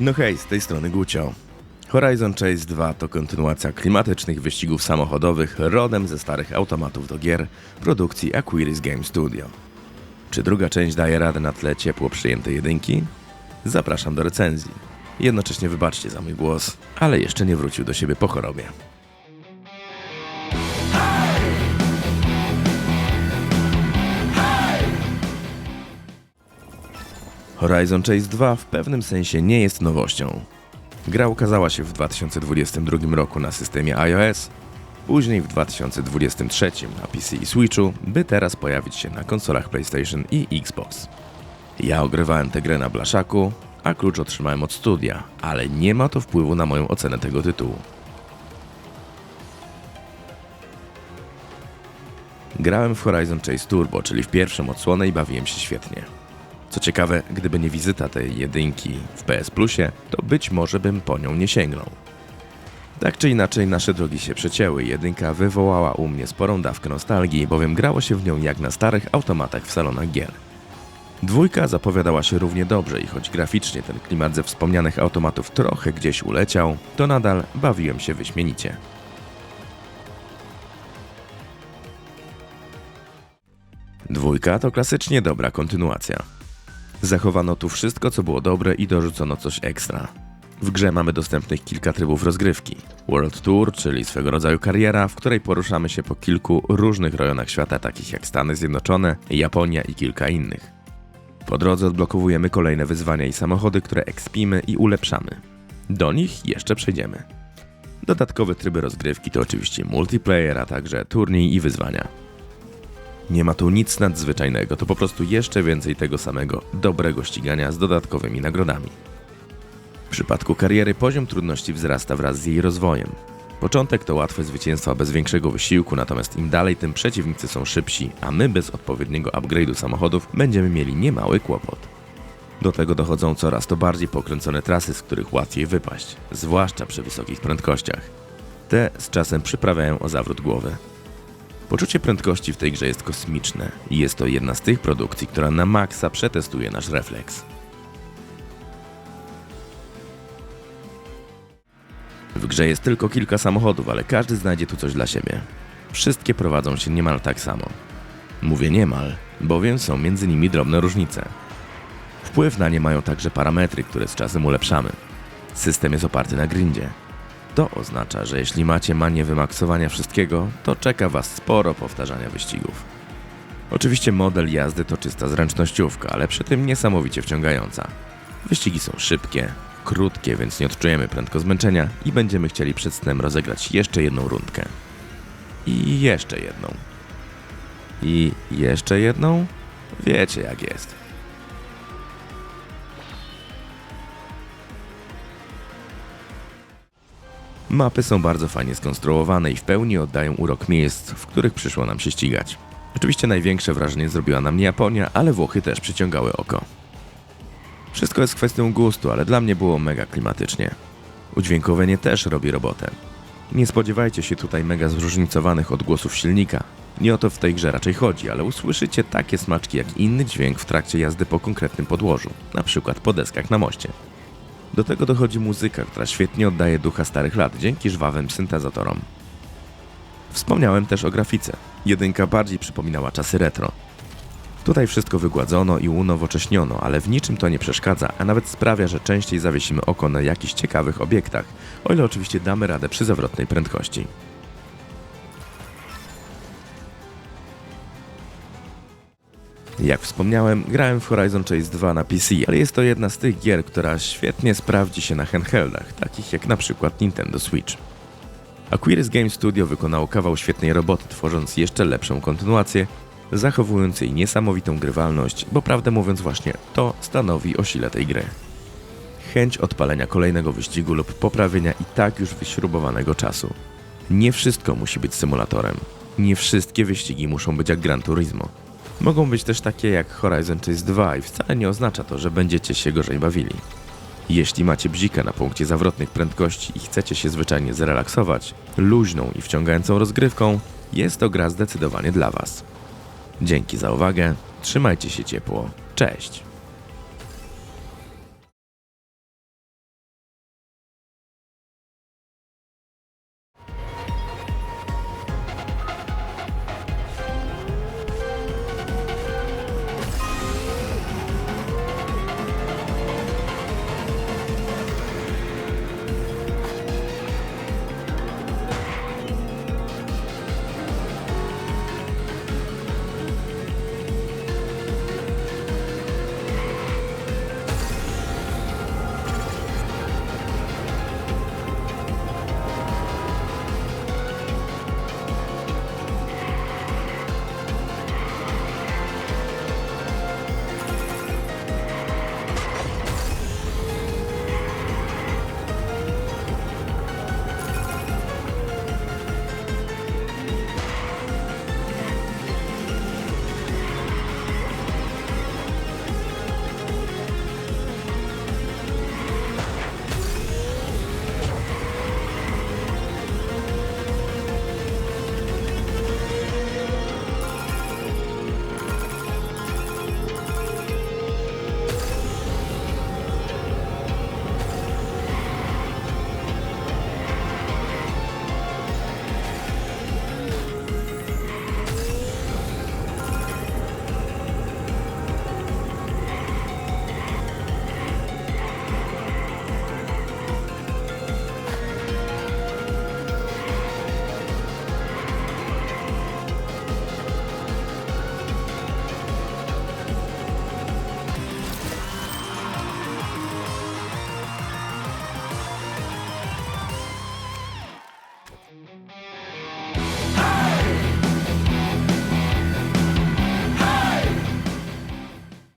No hej, z tej strony Gucio. Horizon Chase 2 to kontynuacja klimatycznych wyścigów samochodowych rodem ze starych automatów do gier produkcji Aquiris Game Studio. Czy druga część daje radę na tle ciepło przyjętej jedynki? Zapraszam do recenzji. Jednocześnie wybaczcie za mój głos, ale jeszcze nie wrócił do siebie po chorobie. Horizon Chase 2 w pewnym sensie nie jest nowością. Gra ukazała się w 2022 roku na systemie iOS, później w 2023 na PC i Switchu, by teraz pojawić się na konsolach PlayStation i Xbox. Ja ogrywałem tę grę na blaszaku, a klucz otrzymałem od studia, ale nie ma to wpływu na moją ocenę tego tytułu. Grałem w Horizon Chase Turbo, czyli w pierwszą odsłonę i bawiłem się świetnie. Co ciekawe, gdyby nie wizyta tej jedynki w PS Plusie, to być może bym po nią nie sięgnął. Tak czy inaczej, nasze drogi się przecięły. Jedynka wywołała u mnie sporą dawkę nostalgii, bowiem grało się w nią jak na starych automatach w salonach gier. Dwójka zapowiadała się równie dobrze i choć graficznie ten klimat ze wspomnianych automatów trochę gdzieś uleciał, to nadal bawiłem się wyśmienicie. Dwójka to klasycznie dobra kontynuacja. Zachowano tu wszystko, co było dobre i dorzucono coś ekstra. W grze mamy dostępnych kilka trybów rozgrywki. World Tour, czyli swego rodzaju kariera, w której poruszamy się po kilku różnych rejonach świata, takich jak Stany Zjednoczone, Japonia i kilka innych. Po drodze odblokowujemy kolejne wyzwania i samochody, które ekspimy i ulepszamy. Do nich jeszcze przejdziemy. Dodatkowe tryby rozgrywki to oczywiście multiplayer, a także turniej i wyzwania. Nie ma tu nic nadzwyczajnego, to po prostu jeszcze więcej tego samego dobrego ścigania z dodatkowymi nagrodami. W przypadku kariery poziom trudności wzrasta wraz z jej rozwojem. Początek to łatwe zwycięstwa bez większego wysiłku, natomiast im dalej, tym przeciwnicy są szybsi, a my bez odpowiedniego upgrade'u samochodów będziemy mieli niemały kłopot. Do tego dochodzą coraz to bardziej pokręcone trasy, z których łatwiej wypaść, zwłaszcza przy wysokich prędkościach. Te z czasem przyprawiają o zawrót głowy. Poczucie prędkości w tej grze jest kosmiczne i jest to jedna z tych produkcji, która na maksa przetestuje nasz refleks. W grze jest tylko kilka samochodów, ale każdy znajdzie tu coś dla siebie. Wszystkie prowadzą się niemal tak samo. Mówię niemal, bowiem są między nimi drobne różnice. Wpływ na nie mają także parametry, które z czasem ulepszamy. System jest oparty na grindzie. To oznacza, że jeśli macie manię wymaksowania wszystkiego, to czeka Was sporo powtarzania wyścigów. Oczywiście model jazdy to czysta zręcznościówka, ale przy tym niesamowicie wciągająca. Wyścigi są szybkie, krótkie, więc nie odczujemy prędko zmęczenia i będziemy chcieli przed snem rozegrać jeszcze jedną rundkę. I jeszcze jedną. I jeszcze jedną? Wiecie jak jest. Mapy są bardzo fajnie skonstruowane i w pełni oddają urok miejsc, w których przyszło nam się ścigać. Oczywiście największe wrażenie zrobiła na mnie Japonia, ale Włochy też przyciągały oko. Wszystko jest kwestią gustu, ale dla mnie było mega klimatycznie. Udźwiękowienie też robi robotę. Nie spodziewajcie się tutaj mega zróżnicowanych odgłosów silnika. Nie o to w tej grze raczej chodzi, ale usłyszycie takie smaczki jak inny dźwięk w trakcie jazdy po konkretnym podłożu, na przykład po deskach na moście. Do tego dochodzi muzyka, która świetnie oddaje ducha starych lat dzięki żwawym syntezatorom. Wspomniałem też o grafice. Jedynka bardziej przypominała czasy retro. Tutaj wszystko wygładzono i unowocześniono, ale w niczym to nie przeszkadza, a nawet sprawia, że częściej zawiesimy oko na jakichś ciekawych obiektach, o ile oczywiście damy radę przy zawrotnej prędkości. Jak wspomniałem, grałem w Horizon Chase 2 na PC, ale jest to jedna z tych gier, która świetnie sprawdzi się na handheldach, takich jak na przykład Nintendo Switch. Aquiris Game Studio wykonało kawał świetnej roboty, tworząc jeszcze lepszą kontynuację, zachowując jej niesamowitą grywalność, bo prawdę mówiąc właśnie to stanowi o sile tej gry. Chęć odpalenia kolejnego wyścigu lub poprawienia i tak już wyśrubowanego czasu. Nie wszystko musi być symulatorem. Nie wszystkie wyścigi muszą być jak Gran Turismo. Mogą być też takie jak Horizon Chase 2 i wcale nie oznacza to, że będziecie się gorzej bawili. Jeśli macie bzika na punkcie zawrotnych prędkości i chcecie się zwyczajnie zrelaksować, luźną i wciągającą rozgrywką, jest to gra zdecydowanie dla Was. Dzięki za uwagę, trzymajcie się ciepło, cześć!